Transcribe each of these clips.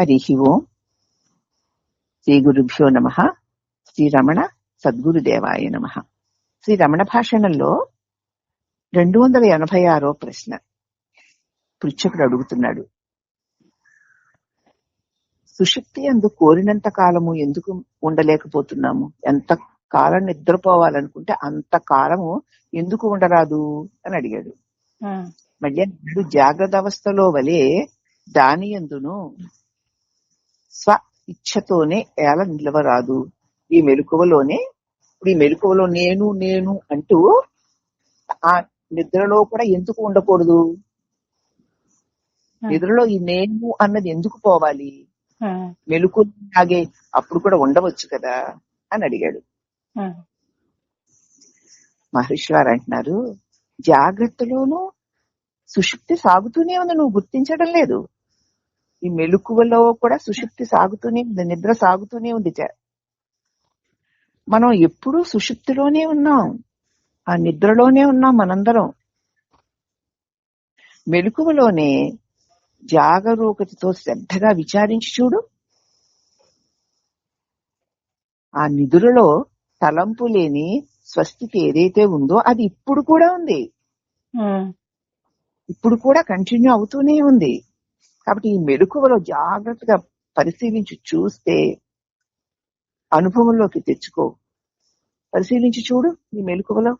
హరి ఓం. శ్రీ గురుభ్యో నమ. శ్రీ రమణ సద్గురుదేవాయ నమ. శ్రీ రమణ భాషణంలో రెండు వందల ఎనభై ఆరో ప్రశ్న. పృచ్ఛకుడు అడుగుతున్నాడు. సుషుప్తి అందు కోరినంత కాలము ఎందుకు ఉండలేకపోతున్నాము? ఎంత కాలం నిద్రపోవాలనుకుంటే అంత కాలము ఎందుకు ఉండరాదు? అని అడిగాడు. మళ్ళీ జాగ్రత్త అవస్థలో వలె దాని ఎందును స్వ ఇచ్ఛతోనే ఏల నిలవరాదు. ఈ మెలకువలోనే ఇప్పుడు ఈ మెలకువలో నేను నేను అంటూ ఆ నిద్రలో కూడా ఎందుకు ఉండకూడదు? నిద్రలో ఈ నేను అన్నది ఎందుకు పోవాలి? మెలకు లాగే అప్పుడు కూడా ఉండవచ్చు కదా? అని అడిగాడు. మహర్షి వారు అంటున్నారు జాగ్రత్తలోనూ సుషుప్తి సాగుతూనే ఉంది నువ్వు గుర్తించడం లేదు. ఈ మెలకువలో కూడా సుషుప్తి సాగుతూనే ఉంది నిద్ర సాగుతూనే ఉంది మనం ఎప్పుడూ సుషుప్తిలోనే ఉన్నాం ఆ నిద్రలోనే ఉన్నాం మనందరం. మెలకువలోనే జాగరూకతతో శ్రద్ధగా విచారించి చూడు. ఆ నిధులలో తలంపు లేని స్వస్థితి ఏదైతే ఉందో అది ఇప్పుడు కూడా ఉంది. ఇప్పుడు కూడా కంటిన్యూ అవుతూనే ఉంది. కాబట్టి ఈ మెలకువలో జాగ్రత్తగా పరిశీలించి చూస్తే అనుభవంలోకి తెచ్చుకో. పరిశీలించి చూడు ఈ మెలకువలో.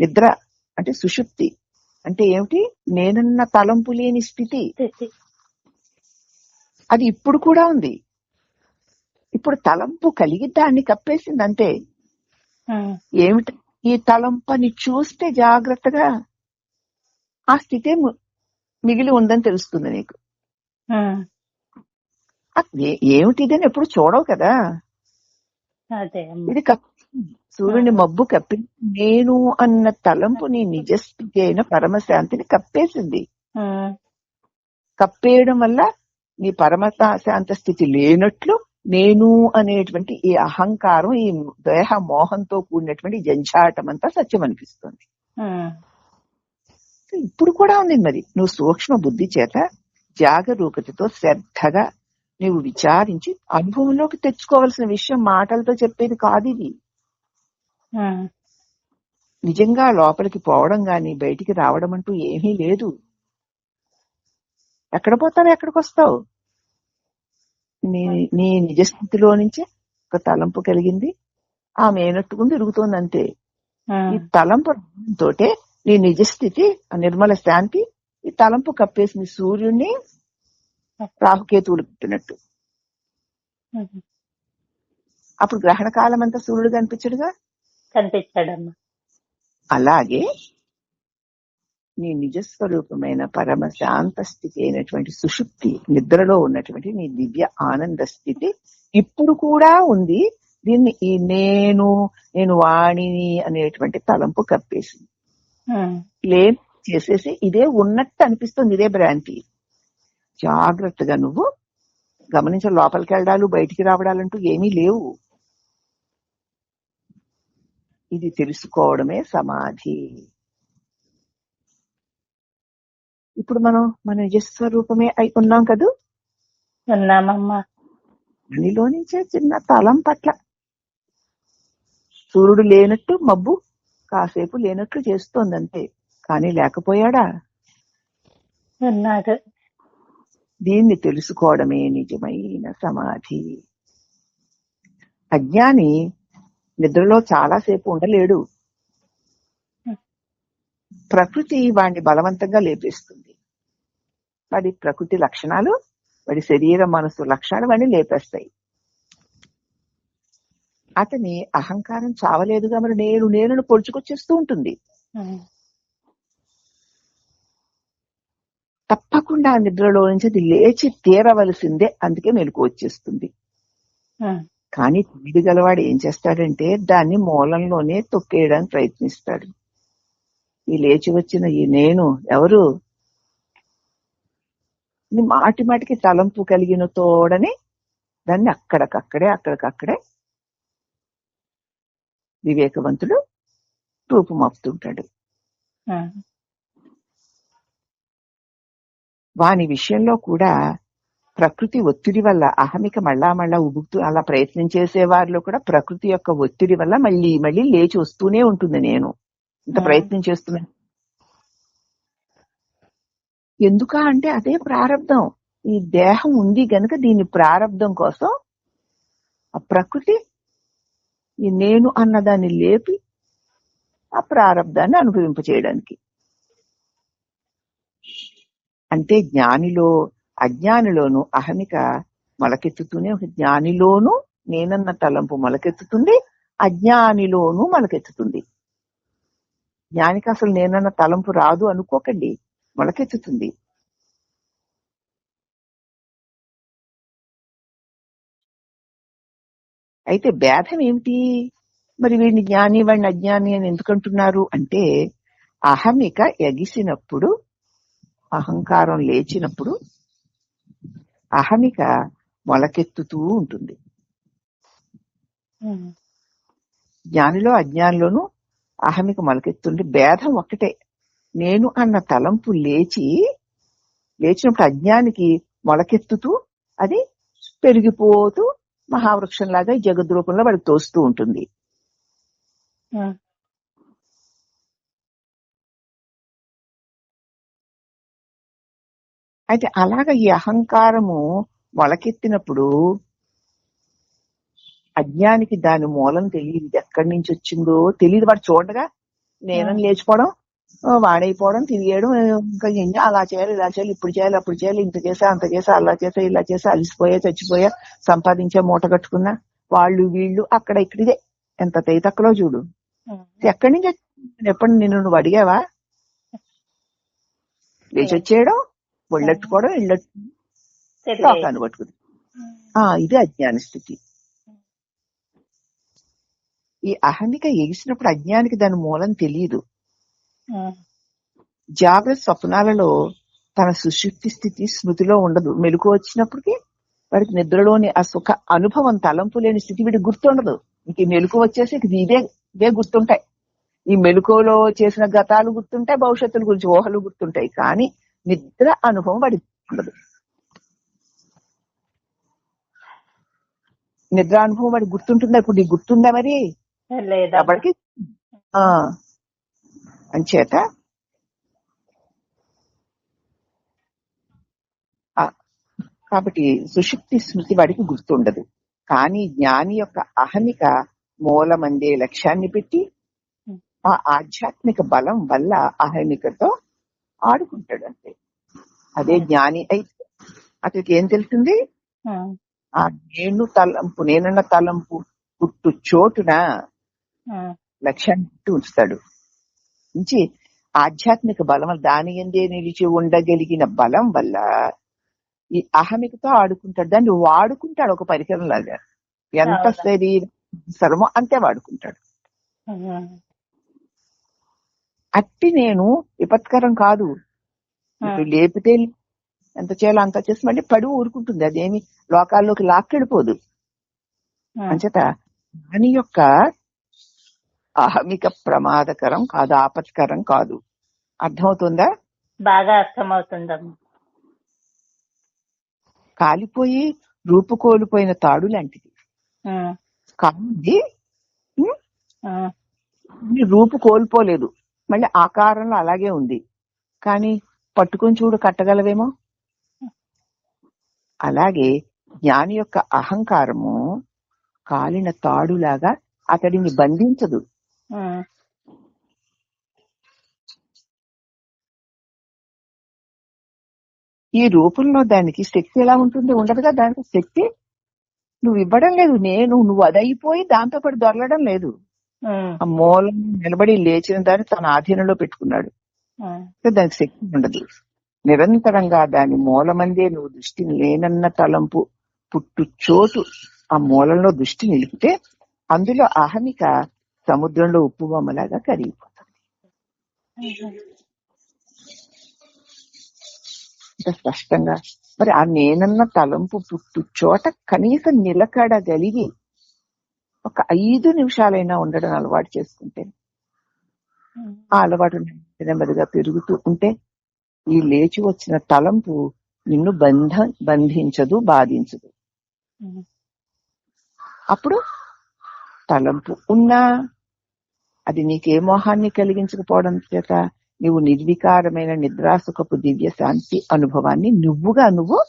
నిద్ర అంటే సుషుప్తి. అంటే ఏమిటి? నేనన్న తలంపు లేని స్థితి. అది ఇప్పుడు కూడా ఉంది. ఇప్పుడు తలంపు కలిగి దాన్ని కప్పేసింది అంతే ఏమిటి? ఈ తలంపని చూస్తే జాగ్రత్తగా ఆ స్థితే మిగిలి ఉందని తెలుస్తుంది నీకు. ఉమ్, ఆ ఏ- ఏమిటిదని ఎప్పుడు చూడవు కదా. ఇది సూర్యుని మబ్బు కప్పి నేను అన్న తలంపు నీ నిజస్థితి అయిన పరమశాంతిని కప్పేసింది. కప్పేయడం వల్ల నీ పరమ శాంత స్థితి లేనట్లు నేను అనేటువంటి ఈ అహంకారం ఈ దేహ మోహంతో కూడినటువంటి జంఝాటం అంతా సత్యం అనిపిస్తుంది ఇప్పుడు కూడా ఉంది మరి. నువ్వు సూక్ష్మ బుద్ధి చేత జాగరూకతతో శ్రద్ధగా నువ్వు విచారించి అనుభవంలోకి తెచ్చుకోవాల్సిన విషయం మాటలతో చెప్పేది కాదు ఇది. నిజంగా లోపలికి పోవడం గాని బయటికి రావడం అంటూ ఏమీ లేదు. ఎక్కడ పోతావు ఎక్కడికి వస్తావు? నీ నీ నిజస్థితిలో నుంచి ఒక తలంపు కలిగింది. ఆమె ఏనట్టుకుని తిరుగుతోంది అంతే ఈ తలంపు తోటే నీ నిజస్థితి ఆ నిర్మల శాంతి ఈ తలంపు కప్పేసింది సూర్యుడిని రాహుకేతువులు పుట్టినట్టు. అప్పుడు గ్రహణ కాలం అంతా సూర్యుడు కనిపించడుగా? కనిపించాడమ్మా. అలాగే నీ నిజస్వరూపమైన పరమ శాంత స్థితి అయినటువంటి సుషుప్తి నిద్రలో ఉన్నటువంటి నీ దివ్య ఆనంద స్థితి ఇప్పుడు కూడా ఉంది. దీన్ని ఈ నేను నేను వాణిని అనేటువంటి తలంపు కప్పేసింది. ఉమ్, లేని చేసేసి ఇదే ఉన్నట్టు అనిపిస్తుంది ఇదే భ్రాంతి. జాగ్రత్తగా నువ్వు గమనించ లోపలికి వెళ్ళడాలు బయటికి రావడాలంటూ ఏమీ లేవు. ఇది తెలుసుకోవడమే సమాధి. ఇప్పుడు మనం మన నిజస్వరూపమే అయి ఉన్నాం కదూ? ఉన్నామమ్మా. దానిలో నుంచే చిన్న తలం పట్ల. సూర్యుడు లేనట్టు మబ్బు కాసేపు లేనట్లు చేస్తోంది అంతే కానీ లేకపోయాడా? దీన్ని తెలుసుకోవడమే నిజమైన సమాధి. అజ్ఞాని నిద్రలో చాలాసేపు ఉండలేడు. ప్రకృతి వాడిని బలవంతంగా లేపేస్తుంది. వాడి ప్రకృతి లక్షణాలు వాడి శరీర మనసు లక్షణాలు వాడిని లేపేస్తాయి. అతని అహంకారం చావలేదుగా మరి నేను నేను పొడుచుకొచ్చేస్తూ ఉంటుంది. తప్పకుండా ఆ నిద్రలో నుంచి అది లేచి తీరవలసిందే అందుకే మెలకు వచ్చేస్తుంది. కానీ తెలివి గలవాడు ఏం చేస్తాడంటే దాన్ని మూలంలోనే తొక్కేయడానికి ప్రయత్నిస్తాడు. ఈ లేచి వచ్చిన ఈ నేను ఎవరు? మాటి మాటికి తలంపు కలిగిన తోడని దాన్ని అక్కడికక్కడే అక్కడికక్కడే వివేకవంతుడు రూపుమాపుతుంటాడు ఉమ్, వాని విషయంలో కూడా ప్రకృతి ఒత్తిడి వల్ల అహమిక మళ్ళా మళ్ళా ఉబుకుతూ అలా ప్రయత్నం చేసే వారిలో కూడా ప్రకృతి యొక్క ఒత్తిడి వల్ల మళ్ళీ మళ్ళీ లేచి వస్తూనే ఉంటుంది నేను. ఇంత. ప్రయత్నం చేస్తున్నా. ఎందుక అంటే అదే ప్రారంధం ఈ దేహం ఉంది గనుక దీని ప్రారంధం కోసం ఆ ప్రకృతి ఈ నేను అన్నదాన్ని లేపి ఆ ప్రారంధాన్ని అనుభవింపచేయడానికి అంటే జ్ఞానిలో అజ్ఞానిలోను అహమిక మొలకెత్తుతూనే ఒక జ్ఞానిలోను నేనన్న తలంపు మొలకెత్తుతుంది అజ్ఞానిలోను మొలకెత్తుతుంది. జ్ఞానికి అసలు నేనన్న తలంపు రాదు అనుకోకండి మొలకెత్తుతుంది. అయితే భేదం ఏమిటి మరి వీడిని జ్ఞాని వాడిని అజ్ఞాని అని ఎందుకంటున్నారు? అంటే అహమిక ఎగిసినప్పుడు అహంకారం లేచినప్పుడు అహమిక మొలకెత్తుతూ ఉంటుంది. జ్ఞానిలో అజ్ఞానిలోను అహమిక మొలకెత్తుంటే భేదం ఒక్కటే. నేను అన్న తలంపు లేచి లేచినప్పుడు అజ్ఞానికి మొలకెత్తుతూ అది పెరిగిపోతూ మహావృక్షంలాగా ఈ జగద్రూపంలో వాడికి తోస్తూ ఉంటుంది. అయితే అలాగ ఈ అహంకారము మొలకెత్తినప్పుడు అజ్ఞానికి దాని మూలం తెలియదు. ఎక్కడి నుంచి వచ్చిందో తెలియదు. వాడు చూడగా నేనని లేచిపోవడం వాడైపోవడం తిరిగేయడం ఇంకా ఏం? అలా చేయాలి ఇలా చేయాలి ఇప్పుడు చేయాలి అప్పుడు చేయాలి ఇంత చేసా అంత చేసా అలా చేసా ఇలా చేసా అలసిపోయా చచ్చిపోయా సంపాదించా మూట కట్టుకున్నా వాళ్ళు వీళ్ళు అక్కడ ఇక్కడ ఇదే. ఎంత తైతక్కలో చూడు. ఎక్కడి నుంచి? ఎప్పుడు నిన్ను నువ్వు అడిగావా? లేచి వచ్చేయడం ఒళ్ళెట్టుకోవడం ఇళ్ళట్టు పట్టుకుంది ఆ ఇది అజ్ఞాన స్థితి. ఈ అహమిక ఎగిసినప్పుడు అజ్ఞానికి దాని మూలం తెలియదు జాగ్రత్త స్వప్నాలలో తన సుశుక్తి స్థితి స్మృతిలో ఉండదు. మెలకు వచ్చినప్పటికీ వాడికి నిద్రలోని ఆ సుఖ అనుభవం తలంపు లేని స్థితి వీడికి గుర్తుండదు. ఇంక మెలకు వచ్చేసి ఇదే ఇదే గుర్తుంటాయి. ఈ మెలకువలో చేసిన గతాలు గుర్తుంటాయి భవిష్యత్తుల గురించి ఊహలు గుర్తుంటాయి. కానీ నిద్ర అనుభవం వాడికి ఉండదు. నిద్ర అనుభవం వాడికి గుర్తుంటుందా? ఇప్పుడు నీకు గుర్తుందా మరి? లేదా? అంచేత కాబట్టి సుషుప్తి స్మృతి వాడికి గుర్తుండదు. కానీ జ్ఞాని యొక్క అహమిక మూలమందే లక్ష్యాన్ని పెట్టి ఆ ఆధ్యాత్మిక బలం వల్ల అహమికతో ఆడుకుంటాడు అంతే. అదే జ్ఞాని అయితే అతనికి ఏం తెలుస్తుంది? ఆ. నేను తలంపు నేనన్న తలంపు పుట్టు చోటున లక్ష్యాన్ని పెట్టి ఉంచుతాడు. నుంచి ఆధ్యాత్మిక బలం దాని ఎందే నిలిచి ఉండగలిగిన బలం వల్ల ఈ అహమికతో ఆడుకుంటాడు. దాన్ని వాడుకుంటాడు ఒక పరికరం లాగా ఎంత. శరీరం అంతే వాడుకుంటాడు. అట్టి నేను విపత్కరం కాదు. లేపితే ఎంత చేయాలో అంత చేసి మళ్ళీ పడి ఊరుకుంటుంది. అదేమి లోకాల్లోకి లాక్కెళ్ళిపోదు. ఉమ్, అంచేత దాని యొక్క అహమిక ప్రమాదకరం కాదు ఆపత్కరం కాదు. అర్థమవుతుందా? బాగా అర్థమవుతుందమ్మా. కాలిపోయి రూపు కోల్పోయిన తాడు లాంటిది. కానీ రూపు కోల్పోలేదు. మళ్ళీ ఆకారంలో అలాగే ఉంది. కానీ పట్టుకొని చూడు కట్టగలవేమో. అలాగే జ్ఞాని యొక్క అహంకారము కాలిన తాడులాగా అతడిని బంధించదు. ఉమ్, ఈ రూపంలో దానికి శక్తి ఎలా ఉంటుంది? ఉండదుగా దానికి శక్తి? నువ్వు ఇవ్వడం లేదు. నేను నువ్వు అదైపోయి దాంతో పాటు దొరలడం లేదు. ఉమ్, ఆ మూలం నిలబడి లేచిన దాన్ని తన ఆధీనంలో పెట్టుకున్నాడు. ఉమ్, సో దానికి శక్తి ఉండదు. నిరంతరంగా దాని మూలమందే నువ్వు దృష్టి లేనన్న తలంపు పుట్టు చోటు ఆ మూలంలో దృష్టి నిలిపితే అందులో అహమిక సముద్రంలో ఉప్పు బొమ్మలాగా కరిగిపోతుంది. ఇంత స్పష్టంగా. మరి ఆ నేనన్న తలంపు పుట్టు చోట కనీసం నిలకడగలిగి ఒక ఐదు నిమిషాలైనా ఉండడం అలవాటు చేసుకుంటే ఆ అలవాటు నెమ్మదిగా పెరుగుతూ ఉంటే ఈ లేచి వచ్చిన తలంపు నిన్ను బంధ బంధించదు బాధించదు. అప్పుడు తలంపు ఉన్నా అది నీకే మోహాన్ని కలిగించకపోవడం చేత నువ్వు నిర్వికారమైన నిద్రాసుఖపు దివ్య శాంతి అనుభవాన్ని నువ్వుగా నువ్వు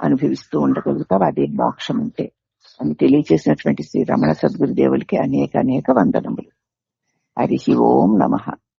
అనుభవిస్తూ ఉండగలుగుతావు. అదే మోక్షం అంటే. అని తెలియచేసినటువంటి శ్రీ రమణ సద్గురుదేవులకి అనేక అనేక వందనములు. హరి ఓం నమః.